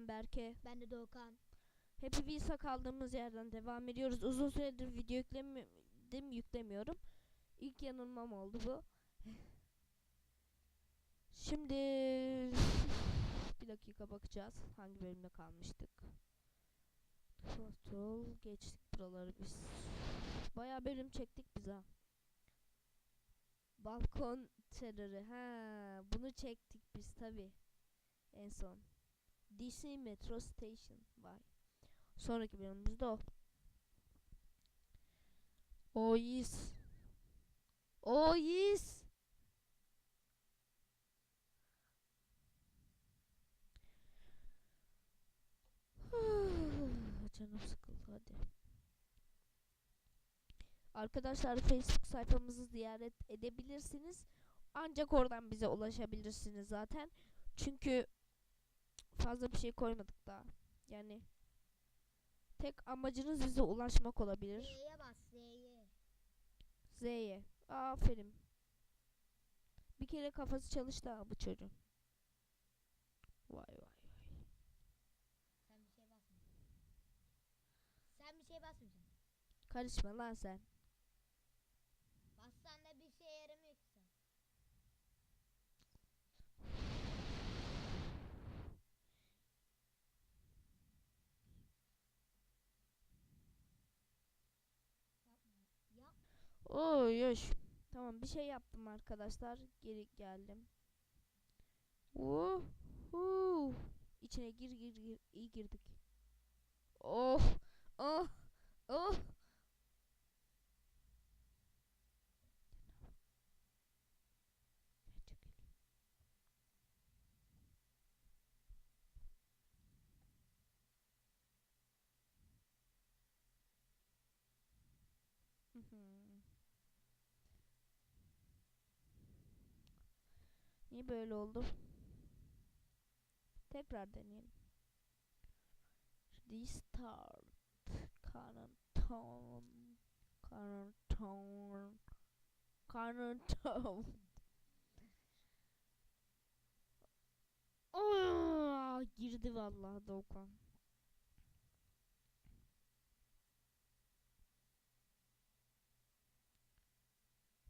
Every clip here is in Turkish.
Ben Berke. Ben de Doğukan. Happy Wheels'a kaldığımız yerden devam ediyoruz. Uzun süredir video yüklemedim, yüklemiyorum. İlk yanılmam oldu bu. Şimdi bir dakika bakacağız hangi bölümde kalmıştık. Throttle geçtik buraları biz. Bayağı bölüm çektik biz ha. Balkon terörü. Ha, bunu çektik biz tabi. En son. DC Metro Station. Vay. Sonraki bölümümüzde o. Oh yes. Oh yes. Canım sıkıldı hadi. Arkadaşlar Facebook sayfamızı ziyaret edebilirsiniz. Ancak oradan bize ulaşabilirsiniz zaten. Çünkü fazla bir şey koymadık daha. Yani tek amacınız bize ulaşmak olabilir. Z'ye bas Z'ye. Z'ye. Aferin. Bir kere kafası çalıştı ha bu çocuğun. Vay vay vay. Sen bir şey basmayacaksın. Sen bir şey basmayacaksın. Karışma lan sen. Bassan da bir şey yaramıyor ki sen. Yapma. Yap. Oy yoş. Tamam bir şey yaptım arkadaşlar. Geri geldim. Woohoo. İçine gir gir gir. İyi girdik. Oh. Oh. Oh. Mhm. Niye böyle oldu? Tekrar deneyelim. Restart. Current tone. Current tone. Current tone. Aa, girdi vallahi Doğukan.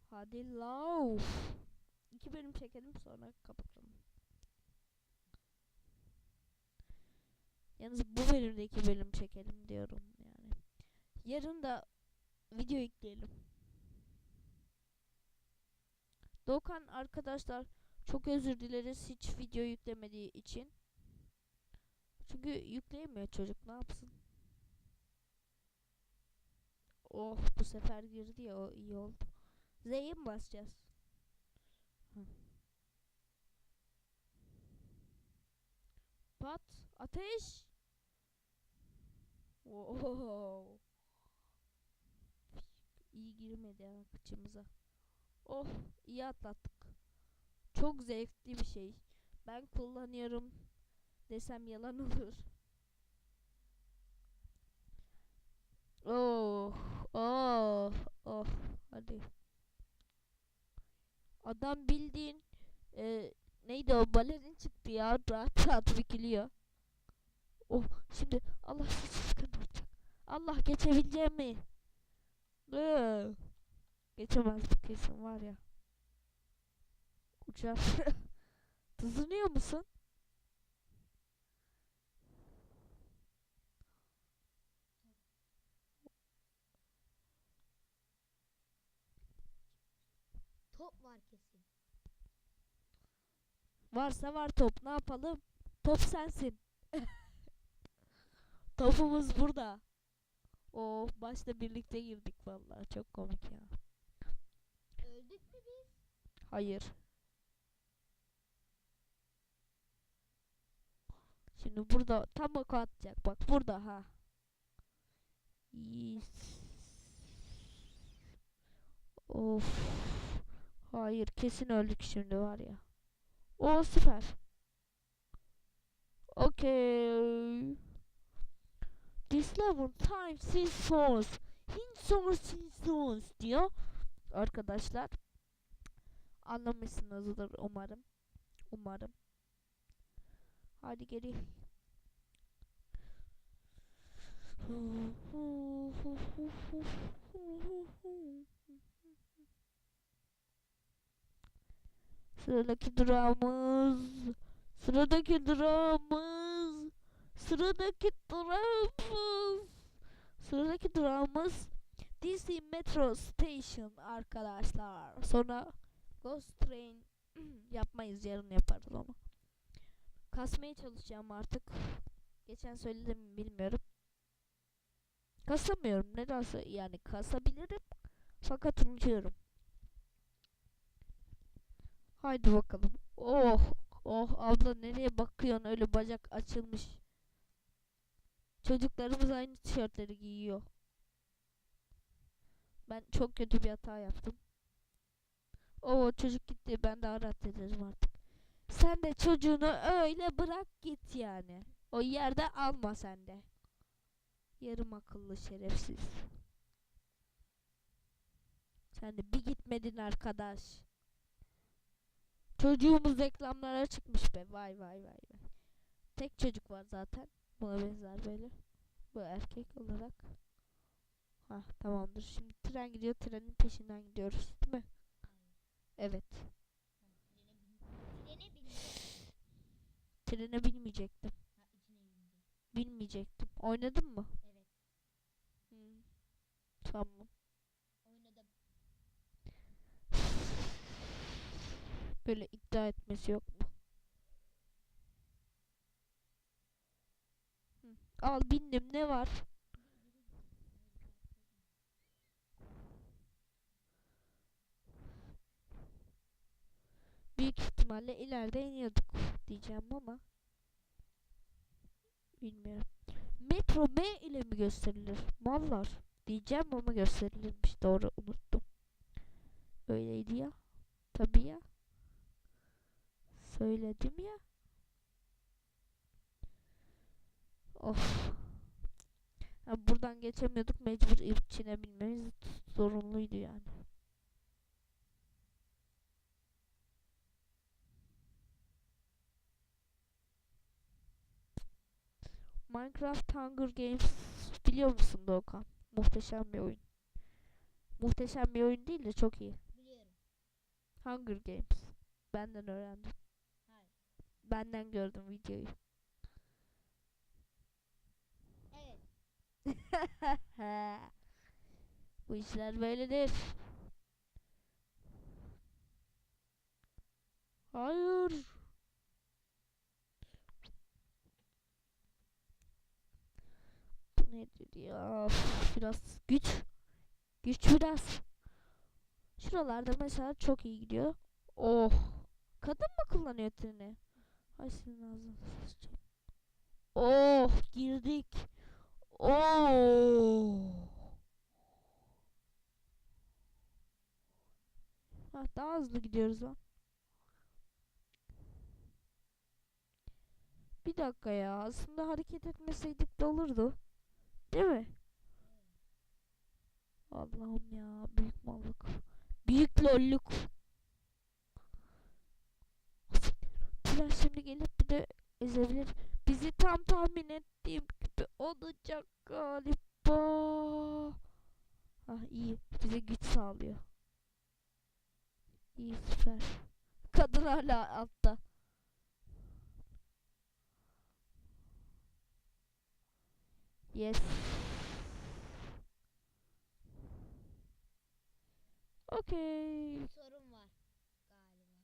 Hadi lav. İki bölüm çekelim sonra kapatalım. Yalnız bu bölümde iki bölüm çekelim diyorum yani. Yarın da video yükleyelim. Doğukan arkadaşlar çok özür dileriz hiç video yüklemediği için. Çünkü yükleyemiyor çocuk ne yapsın? Oh bu sefer girdi ya o iyi oldu. Z'ye mi basacağız? Pat, ateş. Wow. İyi girmedi ya kıçımıza. Oh, iyi atlattık. Çok zevkli bir şey. Ben kullanıyorum desem yalan olur. Oh, oh, oh. Hadi. Adam bildiğin e, neydi o balerin çıktı ya rahat rahat bükülüyor. Oh şimdi Allah sıkıntı olacak. Allah geçebileceğim mi? Iıı. Geçemezdik kesin var ya. Uçar. Tızınıyor musun? Top var kesin. Varsa var top. Ne yapalım? Top sensin. Topumuz burada. Oh başta birlikte girdik vallahi çok komik ya. Öldük mü biz? Hayır. Şimdi burada tam oku atacak. Bak burada ha. Yes. Of. Hayır kesin öldük şimdi var ya. O süper. Okay. This level time since source. Hin source since source diyor. Arkadaşlar. Anlamışsınızdır umarım. Umarım. Hadi geri. Sıradaki durağımız. Sıradaki durağımız. Sıradaki durağımız. Sıradaki durağımız DC Metro Station arkadaşlar. Sonra Ghost Train yapmayız yarın yaparız onu. Kasmaya çalışacağım artık. Geçen söyledim mi bilmiyorum. Kasamıyorum. Nedense yani kasabilirim. Fakat unutuyorum. Haydi bakalım. Oh oh abla nereye bakıyorsun öyle bacak açılmış. Çocuklarımız aynı tişörtleri giyiyor. Ben çok kötü bir hata yaptım. O çocuk gitti ben de arat ederim artık. Sen de çocuğunu öyle bırak git yani. O yerde alma sen de. Yarım akıllı şerefsiz. Sen de bir gitmedin arkadaş. Çocuğumuz reklamlara çıkmış be. Vay vay vay vay. Tek çocuk var zaten. Buna benzer böyle. Bu erkek olarak. Ha tamamdır. Şimdi tren gidiyor. Trenin peşinden gidiyoruz. Değil mi? Evet. Trene binmeyecektim. Binmeyecektim. Oynadın mı? Evet. Hmm. Tamam. Böyle iddia etmesi yok mu? Hı. Al bindim ne var? Büyük ihtimalle ileride iniyorduk diyeceğim ama bilmiyorum. Metro M ile mi gösterilir? Mallar diyeceğim ama gösterilirmiş. Doğru unuttum. Öyleydi ya. Tabii ya. Söyledim ya. Of. Ha, buradan geçemiyorduk. Mecbur içine binmemiz zorunluydu yani. Minecraft Hunger Games biliyor musun Doğukan? Muhteşem bir oyun. Muhteşem bir oyun değil de çok iyi. Biliyorum. Hunger Games. Benden öğrendim. Benden gördüm videoyu. Evet. Bu işler böyledir. Hayır. Bu nedir ya? Biraz güç. Güç biraz. Şuralarda mesela çok iyi gidiyor. Oh. Kadın mı kullanıyor treni? Ay senin ağzını sıçacağım. Oh girdik. Oh. Ha, daha hızlı gidiyoruz lan. Bir dakika ya. Aslında hareket etmeseydik de olurdu. Değil mi? Allah'ım ya. Büyük mallık. Büyük lolluk. Tren şimdi gelip bir de ezebilir. Bizi tam tahmin ettiğim gibi olacak galiba. Ah iyi. Bize güç sağlıyor. İyi süper. Kadın hala altta. Yes. Bir sorun var galiba.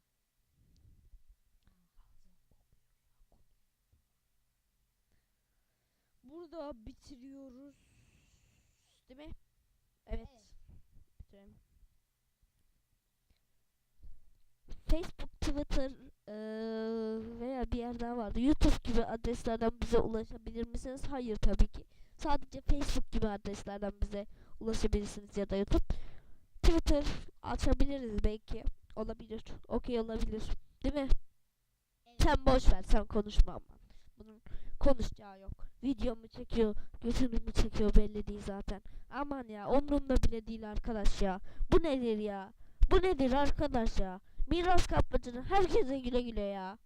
Burada bitiriyoruz. Değil mi? Evet. Evet. Bitirelim. Facebook, Twitter eee, veya bir yer daha vardı. YouTube gibi adreslerden bize ulaşabilir misiniz? Hayır tabii ki. Sadece Facebook gibi adreslerden bize ulaşabilirsiniz ya da YouTube. Twitter açabiliriz belki. Olabilir. Okey olabilir. Değil mi? Evet. Sen boş ver sen konuşma aman. Konuşacağı yok. Videomu çekiyor, götümü çekiyor belli değil zaten. Aman ya umurumda bile değil arkadaş ya. Bu nedir ya? Bu nedir arkadaş ya? Miras kapmacının herkese güle güle ya.